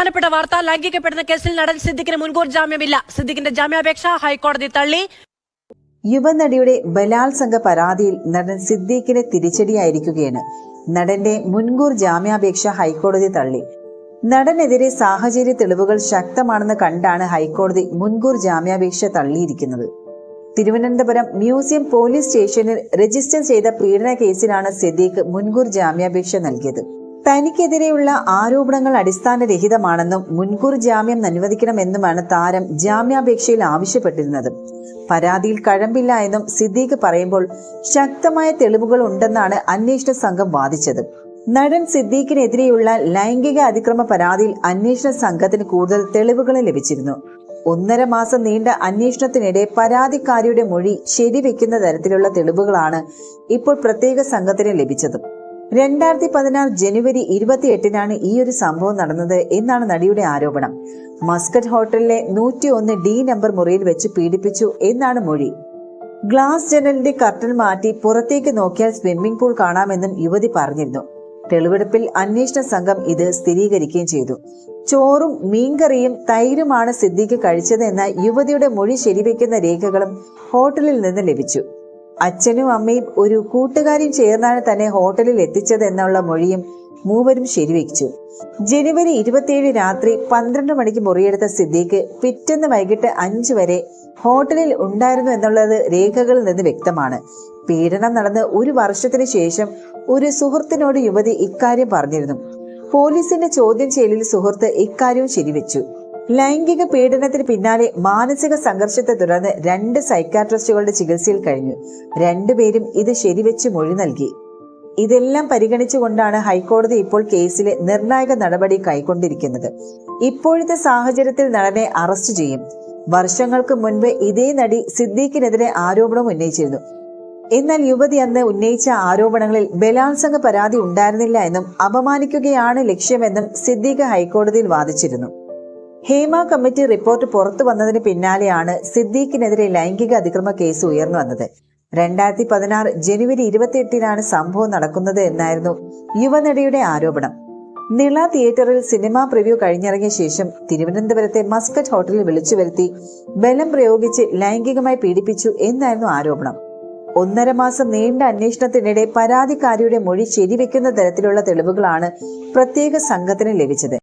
പ്രധാനപ്പെട്ട വാർത്ത ലൈംഗികപ്പെടുന്ന കേസിൽ നടൻ സിദ്ദിഖിന് മുൻകൂർ ജാമ്യമില്ല. സിദ്ദിഖിന്റെ ജാമ്യാപേക്ഷ ഹൈക്കോടതി തള്ളി. യുവനടിയുടെ ബലാത്സംഗ പരാതിയിൽ നടൻ സിദ്ദീഖിന് തിരിച്ചടിയായിരിക്കുകയാണ്. നടന്റെ മുൻകൂർ ജാമ്യാപേക്ഷ ഹൈക്കോടതി തള്ളി. നടനെതിരെ സാഹചര്യ തെളിവുകൾ ശക്തമാണെന്ന് കണ്ടാണ് ഹൈക്കോടതി മുൻകൂർ ജാമ്യാപേക്ഷ തള്ളിയിരിക്കുന്നത്. തിരുവനന്തപുരം മ്യൂസിയം പോലീസ് സ്റ്റേഷനിൽ രജിസ്റ്റർ ചെയ്ത പീഡന കേസിലാണ് സിദ്ദീഖ് മുൻകൂർ ജാമ്യാപേക്ഷ നൽകിയത്. തനിക്കെതിരെയുള്ള ആരോപണങ്ങൾ അടിസ്ഥാനരഹിതമാണെന്നും മുൻകൂർ ജാമ്യം അനുവദിക്കണമെന്നുമാണ് താരം ജാമ്യാപേക്ഷയിൽ ആവശ്യപ്പെട്ടിരുന്നത്. പരാതിയിൽ കഴമ്പില്ല എന്നും സിദ്ദീഖ് പറയുമ്പോൾ ശക്തമായ തെളിവുകൾ ഉണ്ടെന്നാണ് അന്വേഷണ സംഘം വാദിച്ചത്. നടൻ സിദ്ദീഖിനെതിരെയുള്ള ലൈംഗിക അതിക്രമ പരാതിയിൽ അന്വേഷണ സംഘത്തിന് കൂടുതൽ തെളിവുകൾ ലഭിച്ചിരുന്നു. ഒന്നര മാസം നീണ്ട അന്വേഷണത്തിനിടെ പരാതിക്കാരിയുടെ മൊഴി ശരിവെക്കുന്ന തരത്തിലുള്ള തെളിവുകളാണ് ഇപ്പോൾ പ്രത്യേക സംഘത്തിന് ലഭിച്ചത്. രണ്ടായിരത്തി പതിനാറ് ജനുവരി ഇരുപത്തിയെട്ടിനാണ് ഈ ഒരു സംഭവം നടന്നത് എന്നാണ് നടിയുടെ ആരോപണം. മസ്കറ്റ് ഹോട്ടലിലെ നൂറ്റി ഒന്ന് ഡി നമ്പർ മുറിയിൽ വെച്ച് പീഡിപ്പിച്ചു എന്നാണ് മൊഴി. ഗ്ലാസ് ജനലിന്റെ കർട്ടൻ മാറ്റി പുറത്തേക്ക് നോക്കിയാൽ സ്വിമ്മിംഗ് പൂൾ കാണാമെന്നും യുവതി പറഞ്ഞിരുന്നു. തെളിവെടുപ്പിൽ അന്വേഷണ സംഘം ഇത് സ്ഥിരീകരിക്കുകയും ചെയ്തു. ചോറും മീൻകറിയും തൈരുമാണ് സിദ്ദിഖ് കഴിച്ചതെന്ന യുവതിയുടെ മൊഴി ശരിവെക്കുന്ന രേഖകളും ഹോട്ടലിൽ നിന്ന് ലഭിച്ചു. അച്ഛനും അമ്മയും ഒരു കൂട്ടുകാരിയും ചേർന്നാണ് തന്നെ ഹോട്ടലിൽ എത്തിച്ചത് എന്നുള്ള മൊഴിയും മൂവരും ശരിവെച്ചു. ജനുവരി ഇരുപത്തിയേഴ് രാത്രി പന്ത്രണ്ട് മണിക്ക് മുറിയെടുത്ത സിദ്ദീഖ് പിറ്റേന്ന് വൈകിട്ട് അഞ്ചു വരെ ഹോട്ടലിൽ ഉണ്ടായിരുന്നു എന്നുള്ളത് രേഖകളിൽ നിന്ന് വ്യക്തമാണ്. പീഡനം നടന്ന് ഒരു വർഷത്തിന് ശേഷം ഒരു സുഹൃത്തിനോട് യുവതി ഇക്കാര്യം പറഞ്ഞിരുന്നു. പോലീസിന്റെ ചോദ്യം ചെയ്യലിൽ സുഹൃത്ത് ഇക്കാര്യവും ശരിവെച്ചു. ലൈംഗിക പീഡനത്തിന് പിന്നാലെ മാനസിക സംഘർഷത്തെ തുടർന്ന് രണ്ട് സൈക്കാട്രിസ്റ്റുകളുടെ ചികിത്സയിൽ കഴിഞ്ഞു. രണ്ടുപേരും ഇത് ശരിവെച്ച് മൊഴി നൽകി. ഇതെല്ലാം പരിഗണിച്ചുകൊണ്ടാണ് ഹൈക്കോടതി ഇപ്പോൾ കേസിലെ നിർണായക നടപടി കൈക്കൊണ്ടിരിക്കുന്നത്. ഇപ്പോഴത്തെ സാഹചര്യത്തിൽ നടനെ അറസ്റ്റ് ചെയ്യും. വർഷങ്ങൾക്ക് മുൻപ് ഇതേ നടി സിദ്ദീഖിനെതിരെ ആരോപണം ഉന്നയിച്ചിരുന്നു. എന്നാൽ യുവതി അന്ന് ഉന്നയിച്ച ആരോപണങ്ങളിൽ ബലാത്സംഗ പരാതി ഉണ്ടായിരുന്നില്ല എന്നും അപമാനിക്കുകയാണ് ലക്ഷ്യമെന്നും സിദ്ദീഖ് ഹൈക്കോടതിയിൽ വാദിച്ചിരുന്നു. ഹേമ കമ്മിറ്റി റിപ്പോർട്ട് പുറത്തു വന്നതിന് പിന്നാലെയാണ് സിദ്ദീഖിനെതിരെ ലൈംഗിക അതിക്രമ കേസ് ഉയർന്നു വന്നത്. രണ്ടായിരത്തി പതിനാറ് ജനുവരി ഇരുപത്തിയെട്ടിനാണ് സംഭവം നടക്കുന്നത് എന്നായിരുന്നു യുവനടിയുടെ ആരോപണം. നിള തിയേറ്ററിൽ സിനിമാ പ്രിവ്യൂ കഴിഞ്ഞിറങ്ങിയ ശേഷം തിരുവനന്തപുരത്തെ മസ്കറ്റ് ഹോട്ടലിൽ വിളിച്ചു വരുത്തി ബലം പ്രയോഗിച്ച് ലൈംഗികമായി പീഡിപ്പിച്ചു എന്നായിരുന്നു ആരോപണം. ഒന്നര മാസം നീണ്ട അന്വേഷണത്തിനിടെ പരാതിക്കാരിയുടെ മൊഴി ശരിവെക്കുന്ന തരത്തിലുള്ള തെളിവുകളാണ് പ്രത്യേക സംഘത്തിന് ലഭിച്ചത്.